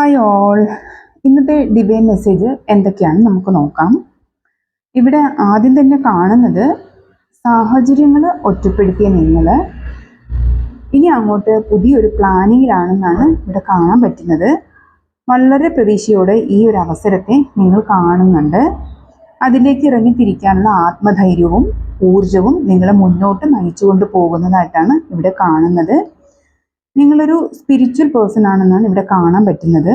Hi all ഇന്നത്തെ divine message എന്തൊക്കെയാണ് നമുക്ക് നോക്കാം. ഇവിടെ ആദ്യം തന്നെ കാണുന്നത് സാഹചര്യങ്ങൾ ഒറ്റപ്പെടുത്തിയ നിങ്ങൾ. ഇനി അങ്ങോട്ട് പുതിയൊരു പ്ലാനിങ്ങിലാണെന്നാണ് ഇവിടെ കാണാൻ പറ്റുന്നത്. വളരെ പ്രതീക്ഷയോടെ ഈ ഒരു അവസരത്തെ നിങ്ങൾ കാണുന്നുണ്ട്. അതിലേക്ക് ഇറങ്ങിത്തിരിക്കാനുള്ള ആത്മധൈര്യവും ഊർജവും നിങ്ങളെ മുന്നോട്ട് നയിച്ചുകൊണ്ട് പോകുന്നതായിട്ടാണ് ഇവിടെ കാണുന്നത്. നിങ്ങളൊരു സ്പിരിച്വൽ പേഴ്സൺ ആണെന്നാണ് ഇവിടെ കാണാൻ പറ്റുന്നത്.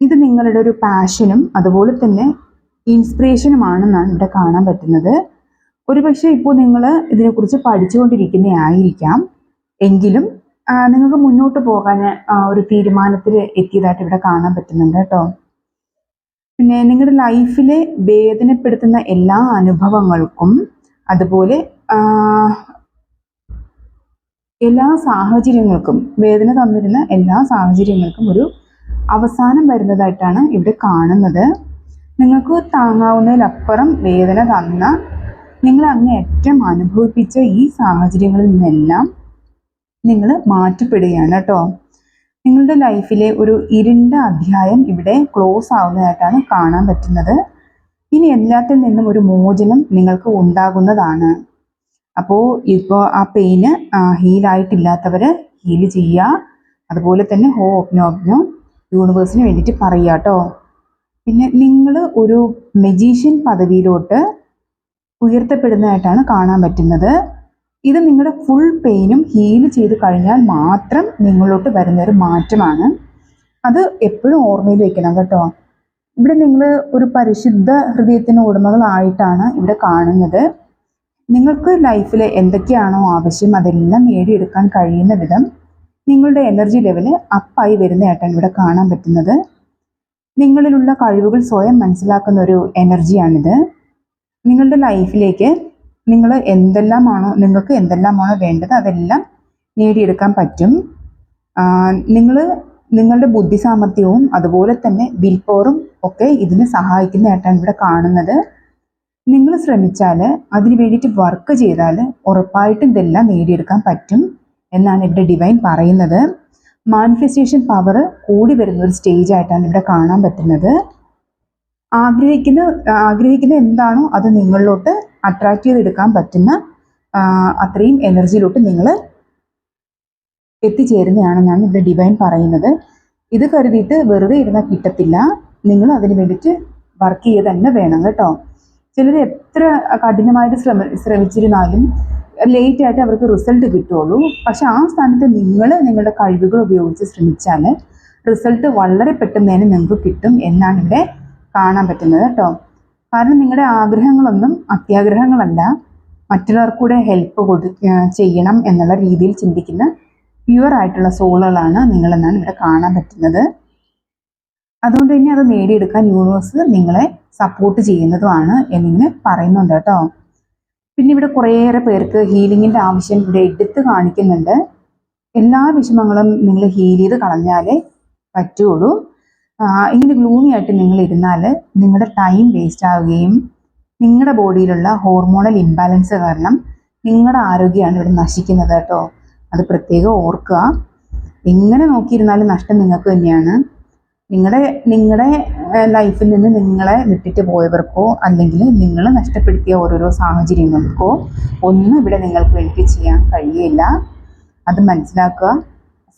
ഇത് നിങ്ങളുടെ ഒരു പാഷനും അതുപോലെ തന്നെ ഇൻസ്പിറേഷനുമാണെന്നാണ് ഇവിടെ കാണാൻ പറ്റുന്നത്. ഒരുപക്ഷെ ഇപ്പോൾ നിങ്ങൾ ഇതിനെക്കുറിച്ച് പഠിച്ചുകൊണ്ടിരിക്കുന്ന ആയിരിക്കാം എങ്കിലും നിങ്ങൾക്ക് മുന്നോട്ട് പോകാൻ ഒരു തീരുമാനത്തിൽ എത്തിയതായിട്ട് ഇവിടെ കാണാൻ പറ്റുന്നുണ്ട് കേട്ടോ. പിന്നെ നിങ്ങളുടെ ലൈഫിലെ വേദനപ്പെടുത്തുന്ന എല്ലാ അനുഭവങ്ങൾക്കും അതുപോലെ എല്ലാ സാഹചര്യങ്ങൾക്കും വേദന തന്നിരുന്ന എല്ലാ സാഹചര്യങ്ങൾക്കും ഒരു അവസാനം വരുന്നതായിട്ടാണ് ഇവിടെ കാണുന്നത്. നിങ്ങൾക്ക് താങ്ങാവുന്നതിലപ്പുറം വേദന തന്ന നിങ്ങൾ അങ്ങേയറ്റം അനുഭവിപ്പിച്ച ഈ സാഹചര്യങ്ങളിൽ നിന്നെല്ലാം നിങ്ങൾ മാറ്റപ്പെടുകയാണ് കേട്ടോ. നിങ്ങളുടെ ലൈഫിലെ ഒരു ഇരുണ്ട അധ്യായം ഇവിടെ ക്ലോസ് ആവുന്നതായിട്ടാണ് കാണാൻ പറ്റുന്നത്. ഇനി എല്ലാത്തിൽ നിന്നും ഒരു മോചനം നിങ്ങൾക്ക് ഉണ്ടാകുന്നതാണ്. അപ്പോൾ ഇപ്പോൾ ആ പെയിന് ഹീലായിട്ടില്ലാത്തവർ ഹീൽ ചെയ്യുക അതുപോലെ തന്നെ ഹോ ഓപ്നോപ്നോ യൂണിവേഴ്സിന് വേണ്ടിയിട്ട് പറയുക കേട്ടോ പിന്നെ നിങ്ങൾ ഒരു മെജീഷ്യൻ പദവിയിലോട്ട് ഉയർത്തപ്പെടുന്നതായിട്ടാണ് കാണാൻ പറ്റുന്നത്. ഇത് നിങ്ങളുടെ ഫുൾ പെയിനും ഹീൽ ചെയ്ത് കഴിഞ്ഞാൽ മാത്രം നിങ്ങളോട്ട് വരുന്നൊരു മാറ്റമാണ്. അത് എപ്പോഴും ഓർമ്മയിൽ വെക്കണം കേട്ടോ. ഇവിടെ നിങ്ങൾ ഒരു പരിശുദ്ധ ഹൃദയത്തിന് ഉടമകളായിട്ടാണ് ഇവിടെ കാണുന്നത്. നിങ്ങൾക്ക് ലൈഫിൽ എന്തൊക്കെയാണോ ആവശ്യം അതെല്ലാം നേടിയെടുക്കാൻ കഴിയുന്ന വിധം നിങ്ങളുടെ എനർജി ലെവൽ അപ്പായി വരുന്നതായിട്ടാണ് ഇവിടെ കാണാൻ പറ്റുന്നത്. നിങ്ങളിലുള്ള കഴിവുകൾ സ്വയം മനസ്സിലാക്കുന്ന ഒരു എനർജിയാണിത് നിങ്ങളുടെ ലൈഫിലേക്ക് നിങ്ങൾ എന്തെല്ലാമാണോ നിങ്ങൾക്ക് എന്തെല്ലാമാണോ വേണ്ടത് അതെല്ലാം നേടിയെടുക്കാൻ പറ്റും. നിങ്ങൾ നിങ്ങളുടെ ബുദ്ധി സാമർഥ്യവും അതുപോലെ തന്നെ വിൽ ഒക്കെ ഇതിന് സഹായിക്കുന്നതായിട്ടാണ് ഇവിടെ കാണുന്നത്. നിങ്ങൾ ശ്രമിച്ചാൽ അതിന് വേണ്ടിയിട്ട് വർക്ക് ചെയ്താൽ ഉറപ്പായിട്ടും ഇതെല്ലാം നേടിയെടുക്കാൻ പറ്റും എന്നാണ് ഇവിടെ ഡിവൈൻ പറയുന്നത്. മാനിഫെസ്റ്റേഷൻ പവർ കൂടി വരുന്ന ഒരു സ്റ്റേജ് ആയിട്ടാണ് ഇവിടെ കാണാൻ പറ്റുന്നത്. ആഗ്രഹിക്കുന്ന ആഗ്രഹിക്കുന്ന എന്താണോ അത് നിങ്ങളിലോട്ട് അട്രാക്ട് ചെയ്തെടുക്കാൻ പറ്റുന്ന അത്രയും എനർജിയിലോട്ട് നിങ്ങൾ എത്തിച്ചേരുന്നതാണെന്നാണ് ഇവിടെ ഡിവൈൻ പറയുന്നത്. ഇത് കരുതിയിട്ട് വെറുതെ ഇരുന്നാൽ കിട്ടത്തില്ല. നിങ്ങൾ അതിന് വേണ്ടിയിട്ട് വർക്ക് ചെയ്യുക തന്നെ വേണം കേട്ടോ. ചിലർ എത്ര കഠിനമായിട്ട് ശ്രമ ശ്രമിച്ചിരുന്നാലും ലേറ്റ് ആയിട്ട് അവർക്ക് റിസൾട്ട് കിട്ടുള്ളൂ. പക്ഷെ ആ സ്ഥാനത്ത് നിങ്ങൾ നിങ്ങളുടെ കഴിവുകൾ ഉപയോഗിച്ച് ശ്രമിച്ചാൽ റിസൾട്ട് വളരെ പെട്ടെന്ന് തന്നെ നിങ്ങൾക്ക് കിട്ടും എന്നാണ് ഇവിടെ കാണാൻ പറ്റുന്നത് കേട്ടോ. കാരണം നിങ്ങളുടെ ആഗ്രഹങ്ങളൊന്നും അത്യാഗ്രഹങ്ങളല്ല. മറ്റുള്ളവർക്കൂടെ ഹെൽപ്പ് കൊടു ചെയ്യണം എന്നുള്ള രീതിയിൽ ചിന്തിക്കുന്ന പ്യുവർ ആയിട്ടുള്ള സോളുകളാണ് നിങ്ങളെന്നാണ് ഇവിടെ കാണാൻ പറ്റുന്നത്. അതുകൊണ്ട് തന്നെ അത് നേടിയെടുക്കാൻ യൂണിവേഴ്സ് നിങ്ങളെ സപ്പോർട്ട് ചെയ്യുന്നതുമാണ് എന്നിങ്ങനെ പറയുന്നുണ്ട് കേട്ടോ. പിന്നെ ഇവിടെ കുറേയേറെ പേർക്ക് ഹീലിങ്ങിന്റെ ആവശ്യം ഇവിടെ എടുത്ത് കാണിക്കുന്നുണ്ട്. എല്ലാ വിഷമങ്ങളും നിങ്ങൾ ഹീൽ ചെയ്ത് കളഞ്ഞാലേ പറ്റുള്ളൂ. ഇങ്ങനെ ഗ്ലൂമി ആയിട്ട് നിങ്ങൾ ഇരുന്നാൽ നിങ്ങളുടെ ടൈം വേസ്റ്റ് ആവുകയും നിങ്ങളുടെ ബോഡിയിലുള്ള ഹോർമോണൽ ഇംബാലൻസ് കാരണം നിങ്ങളുടെ ആരോഗ്യമാണ് ഇവിടെ നശിക്കുന്നത് കേട്ടോ. അത് പ്രത്യേകം ഓർക്കുക. എങ്ങനെ നോക്കിയിരുന്നാലും നഷ്ടം നിങ്ങൾക്ക് തന്നെയാണ്. നിങ്ങളുടെ നിങ്ങളുടെ ലൈഫിൽ നിന്ന് നിങ്ങളെ വിട്ടിട്ട് പോയവർക്കോ അല്ലെങ്കിൽ നിങ്ങൾ നഷ്ടപ്പെടുത്തിയ ഓരോരോ സാഹചര്യങ്ങൾക്കോ ഒന്നും ഇവിടെ നിങ്ങൾക്ക് വേണ്ടി ചെയ്യാൻ കഴിയില്ല. അത് മനസ്സിലാക്കുക.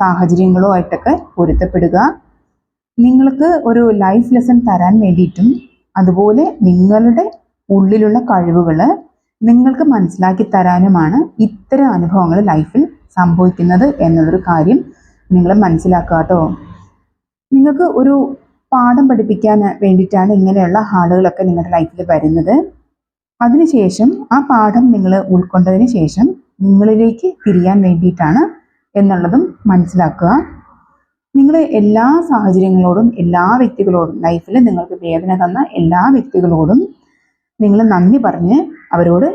സാഹചര്യങ്ങളുമായിട്ടൊക്കെ പൊരുത്തപ്പെടുക. നിങ്ങൾക്ക് ഒരു ലൈഫ് ലെസൺ തരാൻ വേണ്ടിയിട്ടും അതുപോലെ നിങ്ങളുടെ ഉള്ളിലുള്ള കഴിവുകൾ നിങ്ങൾക്ക് മനസ്സിലാക്കി തരാനുമാണ് ഇത്തരം അനുഭവങ്ങൾ ലൈഫിൽ സംഭവിക്കുന്നത് എന്നുള്ളൊരു കാര്യം നിങ്ങൾ മനസ്സിലാക്കാട്ടോ കേട്ടോ. നിങ്ങൾക്ക് ഒരു പാഠം പഠിപ്പിക്കാൻ വേണ്ടിയിട്ടാണ് ഇങ്ങനെയുള്ള ആളുകളൊക്കെ നിങ്ങളുടെ ലൈഫിൽ വരുന്നത്. അതിനുശേഷം ആ പാഠം നിങ്ങൾ ഉൾക്കൊണ്ടതിന് ശേഷം നിങ്ങളിലേക്ക് തിരിയാൻ വേണ്ടിയിട്ടാണ് എന്നുള്ളതും മനസ്സിലാക്കുക. നിങ്ങൾ എല്ലാ സാഹചര്യങ്ങളോടും എല്ലാ വ്യക്തികളോടും ലൈഫിൽ നിങ്ങൾക്ക് വേദന തന്ന എല്ലാ വ്യക്തികളോടും നിങ്ങൾ നന്ദി പറഞ്ഞ് അവരോട്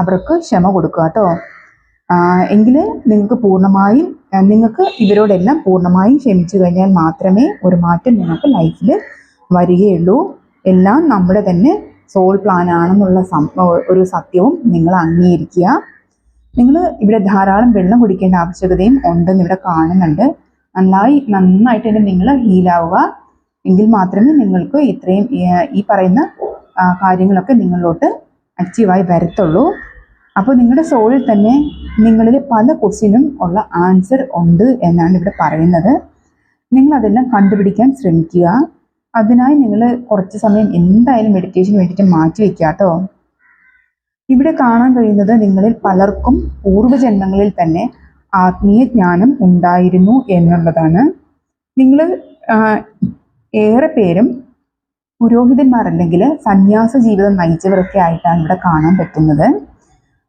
അവർക്ക് ക്ഷമ കൊടുക്കുക കേട്ടോ. എങ്കിൽ നിങ്ങൾക്ക് പൂർണമായും നിങ്ങൾക്ക് ഇവരോടെല്ലാം പൂർണമായും ക്ഷമിച്ചു കഴിഞ്ഞാൽ മാത്രമേ ഒരു മാറ്റം നിങ്ങൾക്ക് ലൈഫിൽ വരികയുള്ളൂ. എല്ലാം നമ്മുടെ തന്നെ സോൾ പ്ലാൻ ആണെന്നുള്ള ഒരു സത്യവും നിങ്ങൾ അംഗീകരിക്കുക. നിങ്ങൾ ഇവിടെ ധാരാളം വെള്ളം കുടിക്കേണ്ട ആവശ്യകതയും ഉണ്ടെന്ന് ഇവിടെ കാണുന്നുണ്ട്. നന്നായി നന്നായിട്ട് തന്നെ നിങ്ങൾ ഹീലാവുക എങ്കിൽ മാത്രമേ നിങ്ങൾക്ക് ഇത്രയും ഈ പറയുന്ന കാര്യങ്ങളൊക്കെ നിങ്ങളിലോട്ട് അച്ചീവായി വരത്തുള്ളൂ. അപ്പോൾ നിങ്ങളുടെ സോളിൽ തന്നെ നിങ്ങളിൽ പല ക്വസ്റ്റിനും ഉള്ള ആൻസർ ഉണ്ട് എന്നാണ് ഇവിടെ പറയുന്നത്. നിങ്ങൾ അതെല്ലാം കണ്ടുപിടിക്കാൻ ശ്രമിക്കുക. അതിനായി നിങ്ങൾ കുറച്ച് സമയം എന്തായാലും മെഡിറ്റേഷൻ വേണ്ടിയിട്ട് മാറ്റി വെക്കുക കേട്ടോ. ഇവിടെ കാണാൻ കഴിയുന്നത് നിങ്ങളിൽ പലർക്കും പൂർവജന്മങ്ങളിൽ തന്നെ ആത്മീയ ജ്ഞാനം ഉണ്ടായിരുന്നു എന്നുള്ളതാണ്. നിങ്ങൾ ഏറെ പേരും പുരോഹിതന്മാരല്ലെങ്കിൽ സന്യാസ ജീവിതം നയിച്ചവരൊക്കെ ആയിട്ടാണ് ഇവിടെ കാണാൻ പറ്റുന്നത്.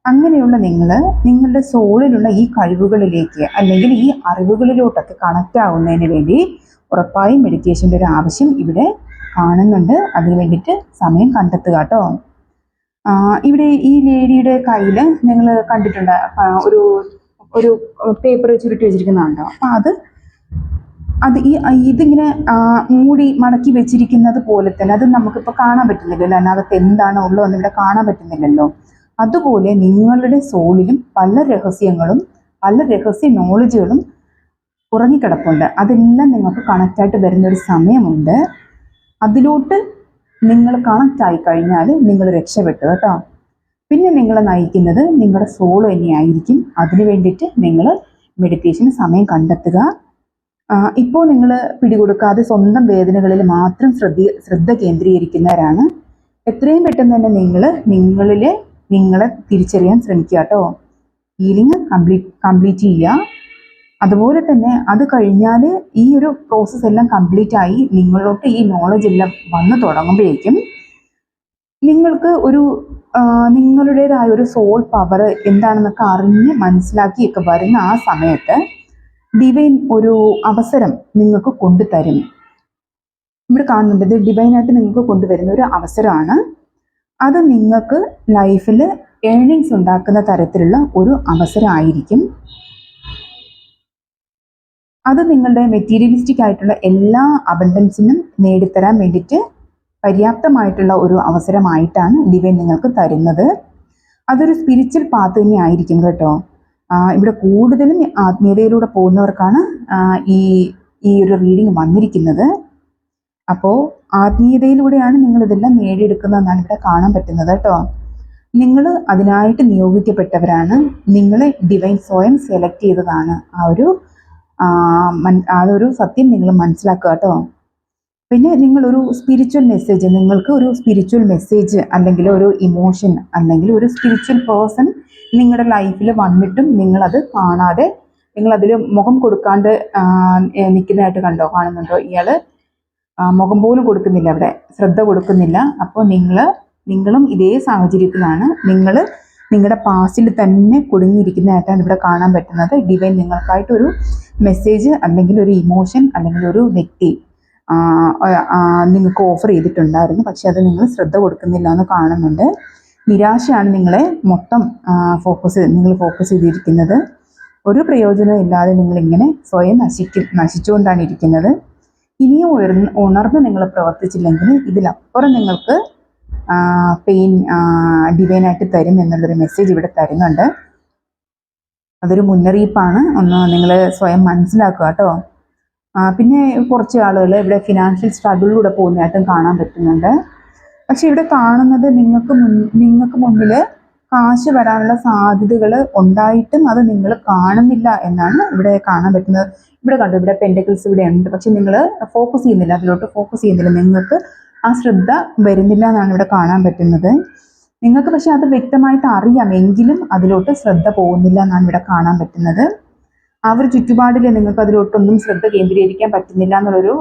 അങ്ങനെയുള്ള നിങ്ങൾ നിങ്ങളുടെ സോളിലുള്ള ഈ കഴിവുകളിലേക്ക് അല്ലെങ്കിൽ ഈ അറിവുകളിലോട്ടൊക്കെ കണക്റ്റ് ആവുന്നതിന് വേണ്ടി ഉറപ്പായും മെഡിറ്റേഷന്റെ ഒരു ആവശ്യം ഇവിടെ കാണുന്നുണ്ട്. അതിന് വേണ്ടിയിട്ട് സമയം കണ്ടെത്തുക കേട്ടോ. ഇവിടെ ഈ ലേഡിയുടെ കയ്യിൽ നിങ്ങൾ കണ്ടിട്ടുണ്ട് ഒരു ഒരു പേപ്പർ ചുരുട്ടി വെച്ചിരിക്കുന്നതുണ്ടോ അപ്പം അത് അത് ഈ ഇതിങ്ങനെ മൂടി മടക്കി വെച്ചിരിക്കുന്നത് പോലെ തന്നെ അത് നമുക്കിപ്പോൾ കാണാൻ പറ്റുന്നില്ലല്ലോ. അതിനകത്ത് എന്താണ് ഉള്ളതെന്ന് ഇവിടെ കാണാൻ പറ്റുന്നില്ലല്ലോ. അതുപോലെ നിങ്ങളുടെ സോളിലും പല രഹസ്യങ്ങളും പല രഹസ്യ നോളജുകളും ഉറങ്ങിക്കിടപ്പുണ്ട്. അതെല്ലാം നിങ്ങൾക്ക് കണക്റ്റായിട്ട് വരുന്ന ഒരു സമയമുണ്ട്. അതിലോട്ട് നിങ്ങൾ കണക്റ്റ് ആയി കഴിഞ്ഞാൽ നിങ്ങൾ രക്ഷപ്പെട്ടു കേട്ടോ. പിന്നെ നിങ്ങളെ നയിക്കുന്നത് നിങ്ങളുടെ സോൾ തന്നെയായിരിക്കും. അതിനു വേണ്ടിയിട്ട് നിങ്ങൾ മെഡിറ്റേഷന് സമയം കണ്ടെത്തുക. ഇപ്പോൾ നിങ്ങൾ പിടികൊടുക്കാതെ സ്വന്തം വേദനകളിൽ മാത്രം ശ്രദ്ധ ശ്രദ്ധ കേന്ദ്രീകരിക്കുന്നവരാണ്. എത്രയും പെട്ടെന്ന് തന്നെ നിങ്ങൾ നിങ്ങളിലെ നിങ്ങളെ തിരിച്ചറിയാൻ ശ്രമിക്കുക കേട്ടോ ഹീലിംഗ് കംപ്ലീറ്റ് കംപ്ലീറ്റ് ചെയ്യുക. അതുപോലെ തന്നെ അത് കഴിഞ്ഞാൽ ഈ ഒരു പ്രോസസ്സ് എല്ലാം കംപ്ലീറ്റ് ആയി നിങ്ങളിലോട്ട് ഈ നോളജ് എല്ലാം വന്നു തുടങ്ങുമ്പോഴേക്കും നിങ്ങൾക്ക് ഒരു നിങ്ങളുടേതായ ഒരു സോൾ പവർ എന്താണെന്നൊക്കെ അറിഞ്ഞ് മനസ്സിലാക്കിയൊക്കെ വരുന്ന ആ സമയത്ത് ഡിവൈൻ ഒരു അവസരം നിങ്ങൾക്ക് കൊണ്ടുതരും. ഇവിടെ കാണുന്നുണ്ട് ഇത് ഡിവൈനായിട്ട് നിങ്ങൾക്ക് കൊണ്ടുവരുന്ന ഒരു അവസരമാണ് അത് നിങ്ങൾക്ക് ലൈഫിൽ ഏണിങ്സ് ഉണ്ടാക്കുന്ന തരത്തിലുള്ള ഒരു അവസരമായിരിക്കും. അത് നിങ്ങളുടെ മെറ്റീരിയലിസ്റ്റിക് ആയിട്ടുള്ള എല്ലാ അബണ്ടൻസിനും നേടിത്തരാൻ വേണ്ടിയിട്ട് പര്യാപ്തമായിട്ടുള്ള ഒരു അവസരമായിട്ടാണ് ഡിവൈൻ നിങ്ങൾക്ക് തരുന്നത്. അതൊരു സ്പിരിച്വൽ പാത്ത് തന്നെ ആയിരിക്കും കേട്ടോ ഇവിടെ കൂടുതലും ആത്മീയതയിലൂടെ പോകുന്നവർക്കാണ് ഈ ഈ ഒരു റീഡിങ് വന്നിരിക്കുന്നത്. അപ്പോൾ ആത്മീയതയിലൂടെയാണ് നിങ്ങൾ ഇതെല്ലാം നേടിയെടുക്കുന്നതെന്നാണ് ഇവിടെ കാണാൻ പറ്റുന്നത് കേട്ടോ. നിങ്ങൾ അതിനായിട്ട് നിയോഗിക്കപ്പെട്ടവരാണ്. നിങ്ങളെ ഡിവൈൻ സ്വയം സെലക്ട് ചെയ്തതാണ്. ആ ഒരു ആ, ഒരു സത്യം നിങ്ങൾ മനസ്സിലാക്കുക കേട്ടോ. പിന്നെ നിങ്ങളൊരു സ്പിരിച്വൽ മെസ്സേജ് നിങ്ങൾക്ക് ഒരു സ്പിരിച്വൽ മെസ്സേജ് അല്ലെങ്കിൽ ഒരു ഇമോഷൻ അല്ലെങ്കിൽ ഒരു സ്പിരിച്വൽ പേഴ്സൺ നിങ്ങളുടെ ലൈഫിൽ വന്നിട്ടും നിങ്ങളത് കാണാതെ നിങ്ങളതിൽ മുഖം കൊടുക്കാണ്ട് നിൽക്കുന്നതായിട്ട് കണ്ടോ? കാണുന്നുണ്ടോ? ഇയാൾ മുഖം പോലും കൊടുക്കുന്നില്ല അവിടെ. ശ്രദ്ധ കൊടുക്കുന്നില്ല. അപ്പോൾ നിങ്ങൾ നിങ്ങളും ഇതേ സാഹചര്യത്തിലാണ് നിങ്ങൾ നിങ്ങളുടെ പാസ്റ്റിൽ തന്നെ കുടുങ്ങിയിരിക്കുന്നതായിട്ടാണ് ഇവിടെ കാണാൻ പറ്റുന്നത്. ഡിവൈൻ നിങ്ങൾക്കായിട്ടൊരു മെസ്സേജ് അല്ലെങ്കിൽ ഒരു ഇമോഷൻ അല്ലെങ്കിൽ ഒരു വ്യക്തി നിങ്ങൾക്ക് ഓഫർ ചെയ്തിട്ടുണ്ടായിരുന്നു. പക്ഷെ അത് നിങ്ങൾ ശ്രദ്ധ കൊടുക്കുന്നില്ല എന്ന് കാണുന്നുണ്ട്. നിരാശയാണ് നിങ്ങളെ മൊത്തം ഫോക്കസ് നിങ്ങൾ ഫോക്കസ് ചെയ്തിരിക്കുന്നത്. ഒരു പ്രയോജനവും ഇല്ലാതെ നിങ്ങളിങ്ങനെ സ്വയം നശിക്കും നശിച്ചുകൊണ്ടാണ് ഇരിക്കുന്നത്. ഇനിയും ഉയർന്ന് ഉണർന്ന് നിങ്ങൾ പ്രവർത്തിച്ചില്ലെങ്കിൽ ഇതിലപ്പുറം നിങ്ങൾക്ക് പെയിൻ ഡിവൈനായിട്ട് തരും എന്നുള്ളൊരു മെസ്സേജ് ഇവിടെ തരുന്നുണ്ട്. അതൊരു മുന്നറിയിപ്പാണ്. ഒന്ന് നിങ്ങൾ സ്വയം മനസ്സിലാക്കുക കേട്ടോ പിന്നെ കുറച്ച് ആളുകൾ ഇവിടെ ഫിനാൻഷ്യൽ സ്ട്രഗിളിലൂടെ പോകുന്നതായിട്ടും കാണാൻ പറ്റുന്നുണ്ട്. പക്ഷെ ഇവിടെ കാണുന്നത് നിങ്ങൾക്ക് മുൻ നിങ്ങൾക്ക് മുന്നിൽ കാശ് വരാനുള്ള സാധ്യതകൾ ഉണ്ടായിട്ടും അത് നിങ്ങൾ കാണുന്നില്ല എന്നാണ് ഇവിടെ കാണാൻ പറ്റുന്നത്. ഇവിടെ കണ്ടു ഇവിടെ പെൻഡക്കിൾസ് ഇവിടെ ഉണ്ട്. പക്ഷെ നിങ്ങൾ ഫോക്കസ് ചെയ്യുന്നില്ല അതിലോട്ട് ഫോക്കസ് ചെയ്യുന്നില്ല. നിങ്ങൾക്ക് ആ ശ്രദ്ധ വരുന്നില്ല എന്നാണ് ഇവിടെ കാണാൻ പറ്റുന്നത്. നിങ്ങൾക്ക് പക്ഷെ അത് വ്യക്തമായിട്ട് അറിയാം എങ്കിലും അതിലോട്ട് ശ്രദ്ധ പോകുന്നില്ല എന്നാണ് ഇവിടെ കാണാൻ പറ്റുന്നത്. ആ ഒരു ചുറ്റുപാടിൽ നിങ്ങൾക്ക് അതിലോട്ടൊന്നും ശ്രദ്ധ കേന്ദ്രീകരിക്കാൻ പറ്റുന്നില്ല എന്നുള്ളൊരു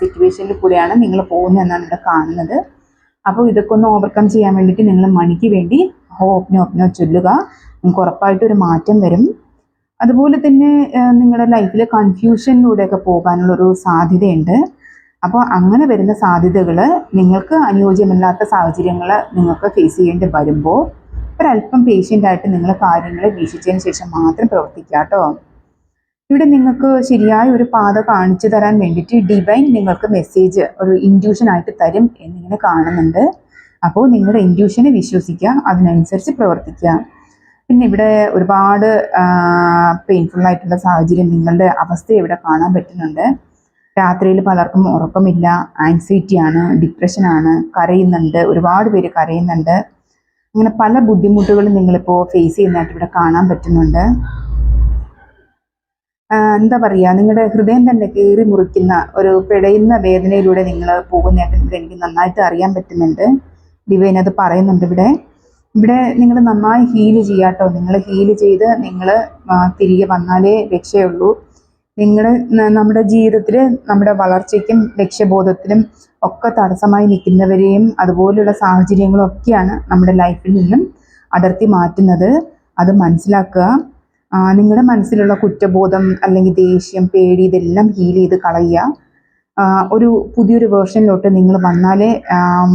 സിറ്റുവേഷനിൽ കൂടെയാണ് നിങ്ങൾ പോകുന്നത് എന്നാണ് ഇവിടെ കാണുന്നത്. അപ്പോൾ ഇതൊക്കെ ഒന്ന് ഓവർകം ചെയ്യാൻ വേണ്ടിയിട്ട് നിങ്ങൾ മണിക്ക് വേണ്ടി ഹോപ്നോ ഒപ്നോ ചൊല്ലുക. നിങ്ങൾക്ക് ഉറപ്പായിട്ടും ഒരു മാറ്റം വരും. അതുപോലെ തന്നെ നിങ്ങളുടെ ലൈഫിൽ കൺഫ്യൂഷനിലൂടെയൊക്കെ പോകാനുള്ളൊരു സാധ്യതയുണ്ട്. അപ്പോൾ അങ്ങനെ വരുന്ന സാധ്യതകൾ നിങ്ങൾക്ക് അനുയോജ്യമല്ലാത്ത സാഹചര്യങ്ങൾ നിങ്ങൾക്ക് ഫേസ് ചെയ്യേണ്ടി വരുമ്പോൾ ഒരല്പം പേഷ്യന്റായിട്ട് നിങ്ങൾ കാര്യങ്ങൾ വീക്ഷിച്ചതിന് ശേഷം മാത്രം പ്രവർത്തിക്കുക കേട്ടോ. ഇവിടെ നിങ്ങൾക്ക് ശരിയായ ഒരു പാത കാണിച്ചു തരാൻ വേണ്ടിയിട്ട് ഡിവൈൻ നിങ്ങൾക്ക് മെസ്സേജ് ഒരു ഇൻഡ്യൂഷൻ ആയിട്ട് തരും എന്നിങ്ങനെ കാണുന്നുണ്ട്. അപ്പോൾ നിങ്ങളുടെ ഇൻഡ്യൂഷനെ വിശ്വസിക്കുക അതിനനുസരിച്ച് പ്രവർത്തിക്കുക. പിന്നെ ഇവിടെ ഒരുപാട് പെയിൻഫുൾ ആയിട്ടുള്ള സാഹചര്യം നിങ്ങളുടെ അവസ്ഥ ഇവിടെ കാണാൻ പറ്റുന്നുണ്ട്. രാത്രിയിൽ പലർക്കും ഉറക്കമില്ല ആൻസൈറ്റിയാണ് ഡിപ്രഷനാണ് കരയുന്നുണ്ട് ഒരുപാട് പേര് കരയുന്നുണ്ട്. അങ്ങനെ പല ബുദ്ധിമുട്ടുകളും നിങ്ങളിപ്പോൾ ഫേസ് ചെയ്യുന്നതായിട്ട് ഇവിടെ കാണാൻ പറ്റുന്നുണ്ട്. എന്താ പറയുക നിങ്ങളുടെ ഹൃദയം തന്നെ കീറി മുറിക്കുന്ന ഒരു പിടയുന്ന വേദനയിലൂടെ നിങ്ങൾ പോകുന്നതായിട്ട് എനിക്ക് നന്നായിട്ട് അറിയാൻ പറ്റുന്നുണ്ട്. ഡിവൈൻ അത് പറയുന്നുണ്ട് ഇവിടെ. ഇവിടെ നിങ്ങൾ നന്നായി ഹീൽ ചെയ്യാട്ടോ. നിങ്ങൾ ഹീൽ ചെയ്ത് നിങ്ങൾ തിരികെ വന്നാലേ രക്ഷയുള്ളൂ. നിങ്ങൾ നമ്മുടെ ജീവിതത്തിൽ നമ്മുടെ വളർച്ചയ്ക്കും ലക്ഷ്യബോധത്തിനും ഒക്കെ തടസ്സമായി നിൽക്കുന്നവരെയും അതുപോലുള്ള സാഹചര്യങ്ങളും ഒക്കെയാണ് നമ്മുടെ ലൈഫിൽ നിന്നും അടർത്തി മാറ്റുന്നത്. അത് മനസ്സിലാക്കുക. നിങ്ങളുടെ മനസ്സിലുള്ള കുറ്റബോധം അല്ലെങ്കിൽ ദേഷ്യം പേടി ഇതെല്ലാം ഹീൽ ചെയ്ത് കളയുക. ഒരു പുതിയൊരു വേർഷനിലോട്ട് നിങ്ങൾ വന്നാലേ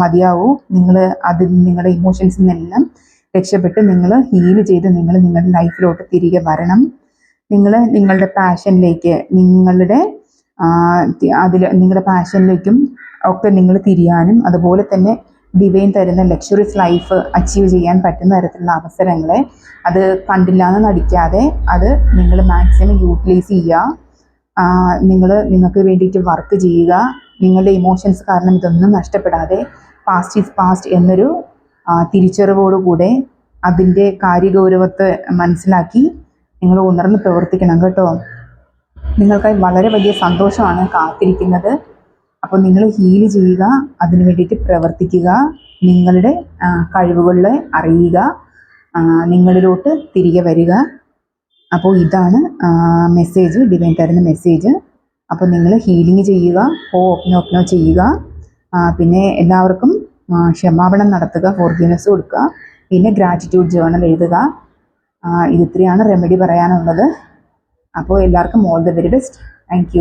മതിയാവൂ. നിങ്ങൾ അതിൽ നിങ്ങളുടെ ഇമോഷൻസിൽ നിന്നെല്ലാം രക്ഷപ്പെട്ട് നിങ്ങൾ ഹീൽ ചെയ്ത് നിങ്ങൾ നിങ്ങളുടെ ലൈഫിലോട്ട് തിരികെ വരണം. നിങ്ങൾ നിങ്ങളുടെ പാഷനിലേക്ക് നിങ്ങളുടെ അതിൽ നിങ്ങളുടെ പാഷനിലേക്കും ഒക്കെ നിങ്ങൾ തിരിയാനും അതുപോലെ തന്നെ ഡിവൈൻ തരുന്ന ലക്ഷറീസ് ലൈഫ് അച്ചീവ് ചെയ്യാൻ പറ്റുന്ന തരത്തിലുള്ള അവസരങ്ങളെ അത് കണ്ടില്ല എന്ന് നടിക്കാതെ അത് നിങ്ങൾ മാക്സിമം യൂട്ടിലൈസ് ചെയ്യുക നിങ്ങൾ നിങ്ങൾക്ക് വേണ്ടിയിട്ട് വർക്ക് ചെയ്യുക. നിങ്ങളുടെ ഇമോഷൻസ് കാരണം ഇതൊന്നും നഷ്ടപ്പെടാതെ പാസ്റ്റ് ഈസ് പാസ്റ്റ് എന്നൊരു തിരിച്ചറിവോടുകൂടെ അതിന്റെ കാര്യഗൗരവത്തെ മനസ്സിലാക്കി നിങ്ങൾ ഉണർന്ന് പ്രവർത്തിക്കണം കേട്ടോ. നിങ്ങൾക്കായി വളരെ വലിയ സന്തോഷമാണ് കാത്തിരിക്കുന്നത്. അപ്പോൾ നിങ്ങൾ ഹീൽ ചെയ്യുക അതിന് വേണ്ടിയിട്ട് പ്രവർത്തിക്കുക നിങ്ങളുടെ കഴിവുകളെ അറിയുക നിങ്ങളിലോട്ട് തിരികെ വരിക. അപ്പോൾ ഇതാണ് മെസ്സേജ് ഡിവൈൻ തരുന്ന മെസ്സേജ് അപ്പോൾ നിങ്ങൾ ഹീലിംഗ് ചെയ്യുക ഓ ഒപ്നോ ഒപ്നോ ചെയ്യുക. പിന്നെ എല്ലാവർക്കും ക്ഷമാപണം നടത്തുക ഫോർഗീനസ് കൊടുക്കുക. പിന്നെ ഗ്രാറ്റിറ്റ്യൂഡ് ജേണൽ എഴുതുക. ഇത്രയാണ് റെമഡി പറയാനുള്ളത്. അപ്പോൾ എല്ലാവർക്കും all the very best thank